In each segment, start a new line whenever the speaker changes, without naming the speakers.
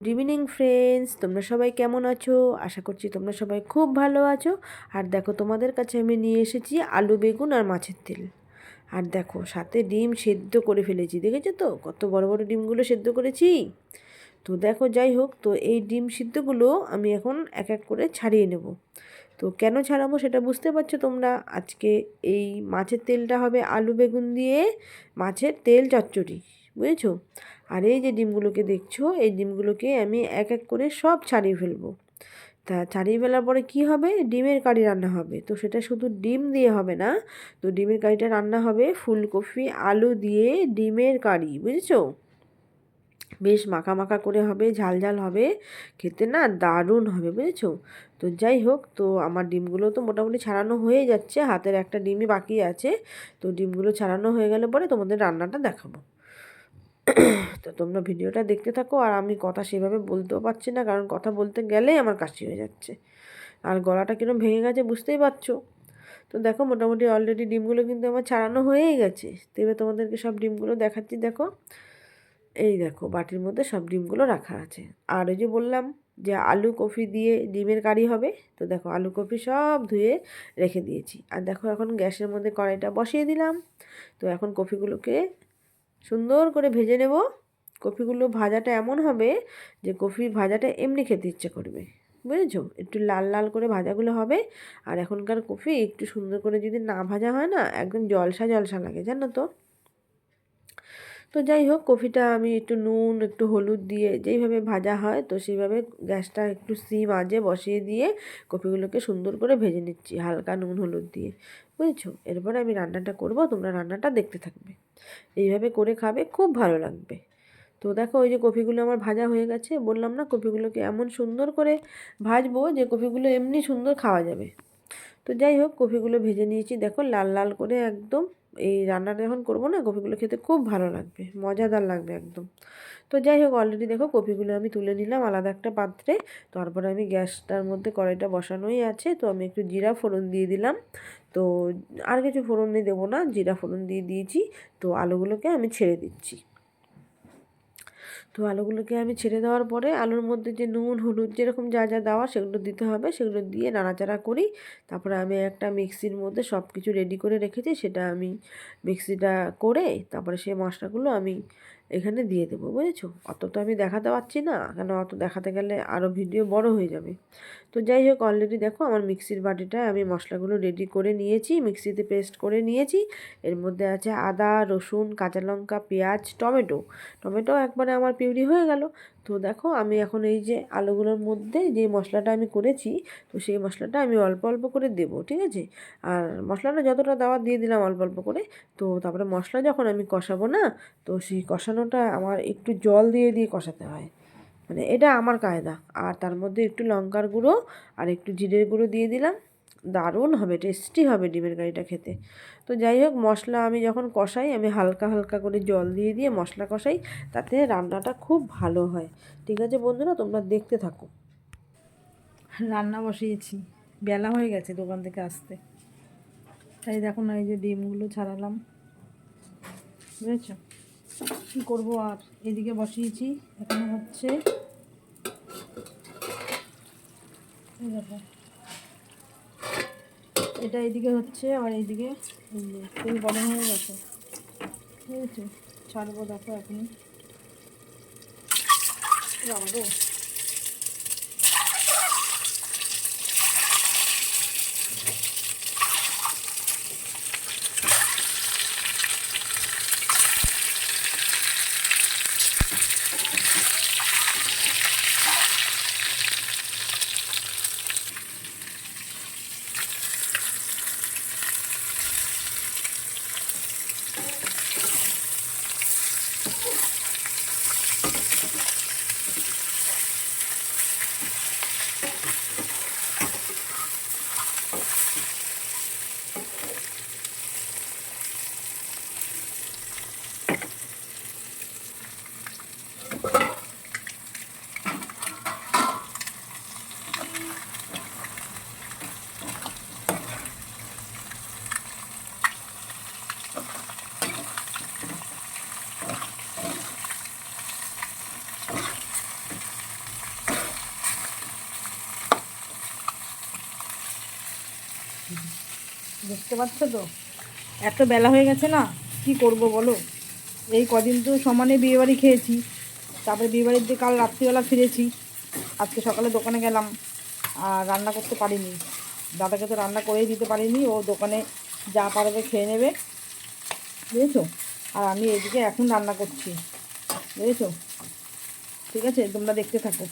Good evening friends তোমরা সবাই কেমন আছো? আশা করছি তোমরা সবাই খুব ভালো আছো। আর দেখো, তোমাদের কাছে আমি নিয়ে এসেছি আলু, বেগুন আর মাছের তেল। আর দেখো, সাথে ডিম সেদ্ধ করে ফেলেছি, দেখেছ তো? কত বড় বড় ডিমগুলো সেদ্ধ করেছি। তো দেখো, যাই হোক, তো এই ডিম সিদ্ধগুলো আমি এখন এক এক করে ছাড়িয়ে নেব। তো কেন ছাড়াবো সেটা বুঝতে পারছ তোমরা? আজকে এই মাছের তেলটা হবে আলু, বেগুন দিয়ে মাছের তেল চচ্চড়ি। বুঝেছ? আর এই যে ডিমগুলোকে দেখছ, এই ডিমগুলোকে আমি এক এক করে সব ছাড়িয়ে ফেলব। তা ছাড়িয়ে ফেলার পরে কি হবে? ডিমের কারি রান্না হবে। তো সেটা শুধু ডিম দিয়ে হবে না, তো ডিমের কারিটা রান্না হবে ফুলকপি, আলু দিয়ে ডিমের কারি, বুঝেছ? বেশ মাখা মাখা করে হবে, ঝাল ঝাল হবে, খেতে না দারুণ হবে, বুঝেছ? তো যাই হোক, তো আমার ডিমগুলো তো মোটামুটি ছাড়ানো হয়ে যাচ্ছে, হাতের একটা ডিমই বাকি আছে, তো ডিমগুলো ছাড়ানো হয়ে গেলে পরে তোমাদের রান্নাটা দেখাবো। তো তোমরা ভিডিওটা দেখতে থাকো আর আমি কথা সেভাবে বলতেও পারছি না, কারণ কথা বলতে গেলেই আমার কাশি হয়ে যাচ্ছে। আর গলাটা কীরকম ভেঙে গেছে বুঝতেই পারছ? তো দেখো মোটামুটি অলরেডি ডিমগুলো কিন্তু আমার ছাড়ানো হয়েই গেছে। তো এবার তোমাদেরকে সব ডিমগুলো দেখাচ্ছি, দেখো। এই দেখো, বাটির মধ্যে সব ডিমগুলো রাখা আছে। আর ওই যে বললাম যে আলু কফি দিয়ে ডিমের কারি হবে, তো দেখো আলু কফি সব ধুয়ে রেখে দিয়েছি। আর দেখো এখন গ্যাসের মধ্যে কড়াইটা বসিয়ে দিলাম। তো এখন কফিগুলোকে সুন্দর করে ভেজে নেব। কফিগুলো ভাজাটা এমন হবে যে কফি ভাজাটা এমনি খেতে ইচ্ছে করবে। বুঝেছ? একটু লাল লাল করে ভাজাগুলো হবে। আর এখনকার কফি একটু সুন্দর করে যদি না ভাজা হয় না, একদম জলসা জলসা লাগে, জানো তো? তো যাই হোক, কফিটা আমি একটু নুন, একটু হলুদ দিয়ে যেইভাবে ভাজা হয়, তো সেইভাবে গ্যাসটা একটু সিম আজে বসিয়ে দিয়ে কফিগুলোকে সুন্দর করে ভেজে নিচ্ছি, হালকা নুন, হলুদ দিয়ে। বুঝেছ? এরপরে আমি রান্নাটা করব, তোমরা রান্নাটা দেখতে থাকবে। এইভাবে করে খাবে, খুব ভালো লাগবে। তো দেখো, ওই যে কফিগুলো আমার ভাজা হয়ে গেছে, বললাম না কফিগুলোকে এমন সুন্দর করে ভাজবো যে কফিগুলো এমনি সুন্দর খাওয়া যাবে। তো যাই হোক, কফিগুলো ভেজে নিয়েছি, দেখো লাল লাল করে একদম এই রান্নাটা যখন করব না, কপিগুলো খেতে খুব ভালো লাগবে, মজাদার লাগবে একদম। তো যাই হোক অলরেডি দেখো কপিগুলো আমি তুলে নিলাম আলাদা একটা পাত্রে। তারপরে আমি গ্যাসটার মধ্যে কড়াইটা বসানোই আছে, তো আমি একটু জিরা ফোড়ন দিয়ে দিলাম। তো আর কিছু ফোড়ন দেবো না, জিরা ফোড়ন দিয়ে দিয়েছি। তো আলুগুলোকে আমি ছেড়ে দিচ্ছি। তো আলুগুলোকে আমি ছেড়ে দেওয়ার পরে আলুর মধ্যে যে নুন, হলুদ যেরকম যা যা দেওয়া সেগুলো দিতে হবে, সেগুলো দিয়ে নাড়াচাড়া করি। তারপরে আমি একটা মিক্সির মধ্যে সব কিছু রেডি করে রেখেছি, সেটা আমি মিক্সিটা করে তারপরে সেই মশলাগুলো আমি এখানে দিয়ে দেবো, বুঝেছ? অত তো আমি দেখাতে পারছি না, কেন অত দেখাতে গেলে আরও ভিডিও বড় হয়ে যাবে। তো যাই হোক অলরেডি দেখো আমার মিক্সির বাটিটায় আমি মশলাগুলো রেডি করে নিয়েছি, মিক্সিতে পেস্ট করে নিয়েছি। এর মধ্যে আছে আদা, রসুন, কাঁচা লঙ্কা, পেঁয়াজ, টমেটো। টমেটো একবারে আমার পিউরি হয়ে গেল। তো দেখো আমি এখন এই যে আলুগুলোর মধ্যে যে মশলাটা আমি করেছি, তো সেই মশলাটা আমি অল্প অল্প করে দেব, ঠিক আছে? আর মশলাটা যতটা দেওয়া দিয়ে দিলাম অল্প অল্প করে, তো তারপরে মশলা যখন আমি কষাবো না, তো সেই কষানোটা আমার একটু জল দিয়ে দিয়ে কষাতে হয়। মানে এটা আমার কায়দা। আর তার মধ্যে একটু লঙ্কার গুঁড়ো আর একটু জিরের গুঁড়ো দিয়ে দিলাম। দারুণ হবে টেস্টি হবে ডিমের কারিটা খেতে। তো যাই হোক, মশলা আমি যখন কষাই, আমি হালকা হালকা করে জল দিয়ে দিয়ে মশলা কষাই, তাতে রান্নাটা খুব ভালো হয়। ঠিক আছে বন্ধুরা, তোমরা দেখতে থাকো।
রান্না বসিয়েছি। বেলা হয়ে গেছে দোকান থেকে আসতে। তাই দেখো না, এই যে ডিমগুলো ছাড়ালাম। বুঝেছ? কী করব আর? এদিকে বসিয়েছি, এখানে হচ্ছে এটা এইদিকে হচ্ছে আর এইদিকে তেল গরম হয়ে গেছে। ঠিক আছে ছাড়বো দেখো এখন রাখব দেখতে পাচ্ছ তো? এত বেলা হয়ে গেছে না, কি করব বলো? এই কদিন তো সমানে বিয়েবাড়ি খেয়েছি, তারপরে বিয়েবাড়ির দিয়ে কাল রাত্রিবেলা ফিরেছি, আজকে সকালে দোকানে গেলাম, আর রান্না করতে পারিনি। দাদাকে তো রান্না করেই দিতে পারিনি, ও দোকানে যা পারবে খেয়ে নেবে, বুঝেছ? আর আমি এদিকে এখন রান্না করছি, বুঝেছ? ঠিক আছে, তোমরা দেখতে থাকো।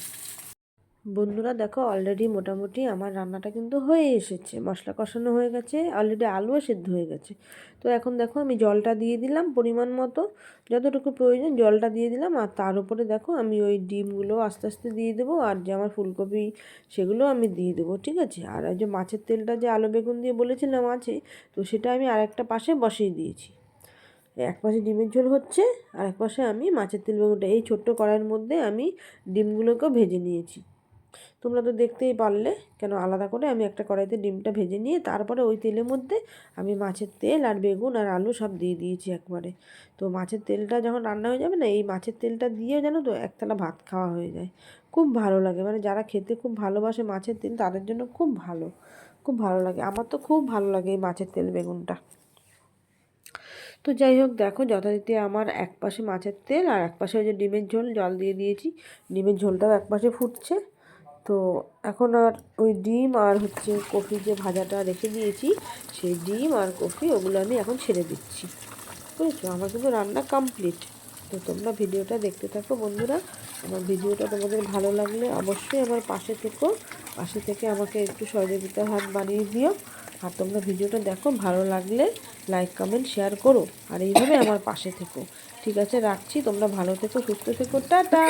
বন্ধুরা, দেখো অলরেডি মোটামুটি আমার রান্নাটা কিন্তু হয়ে এসেছে। মশলা কষানো হয়ে গেছে অলরেডি আলুও সেদ্ধ হয়ে গেছে। তো এখন দেখো আমি জলটা দিয়ে দিলাম পরিমাণ মতো, যতটুকু প্রয়োজন জলটা দিয়ে দিলাম। আর তার উপরে দেখো আমি ওই ডিমগুলো আস্তে আস্তে দিয়ে দেবো, আর যে আমার ফুলকপি সেগুলো আমি দিয়ে দেবো, ঠিক আছে? আর ওই যে মাছের তেলটা যে আলু বেগুন দিয়ে বলেছিলাম আছে, তো সেটা আমি আরেকটা পাশে বসিয়ে দিয়েছি। এক পাশে ডিমের ঝোল হচ্ছে আর এক পাশে আমি মাছের তেল বেগুনটা, এই ছোট্ট কড়াইয়ের মধ্যে আমি ডিমগুলোকেও ভেজে নিয়েছি। তোমরা তো দেখতেই পারলে। কেন? আলাদা করে আমি একটা কড়াইতে ডিমটা ভেজে নিয়ে তারপরে ওই তেলের মধ্যে আমি মাছের তেল আর বেগুন আর আলু সব দিয়ে দিয়েছি একবারে। তো মাছের তেলটা যখন রান্না হয়ে যাবে না, এই মাছের তেলটা দিয়ে জানো তো একতলা ভাত খাওয়া হয়ে যায়। খুব ভালো লাগে। মানে যারা খেতে খুব ভালোবাসে মাছের তেল, তাদের জন্য খুব ভালো। খুব ভালো লাগে। আমার তো খুব ভালো লাগে এই মাছের তেল, বেগুনটা। তো যাই হোক, দেখো যথারীতি আমার এক পাশে মাছের তেল আর এক পাশে ওই যে ডিমের ঝোল, জল দিয়ে দিয়েছি। ডিমের ঝোলটাও এক পাশে ফুটছে। তো এখন আর ওই ডিম আর হচ্ছে কফি যে ভাজাটা রেখে দিয়েছি, সেই ডিম আর কফি ওগুলো আমি এখন ছেড়ে দিচ্ছি। বুঝেছ? আমার কিন্তু রান্না কমপ্লিট তো তোমরা ভিডিওটা দেখতে থাকো বন্ধুরা। আমার ভিডিওটা তোমাদের ভালো লাগলে অবশ্যই আমার পাশে থেকো। পাশে থেকে আমাকে একটু সহযোগিতার হাত বানিয়ে দিও। আর তোমরা ভিডিওটা দেখো, ভালো লাগলে লাইক কমেন্ট শেয়ার করো। আর এইভাবে আমার পাশে থেকো। ঠিক আছে? রাখছি। তোমরা ভালো থেকো, সুস্থ থেকো। টাটা!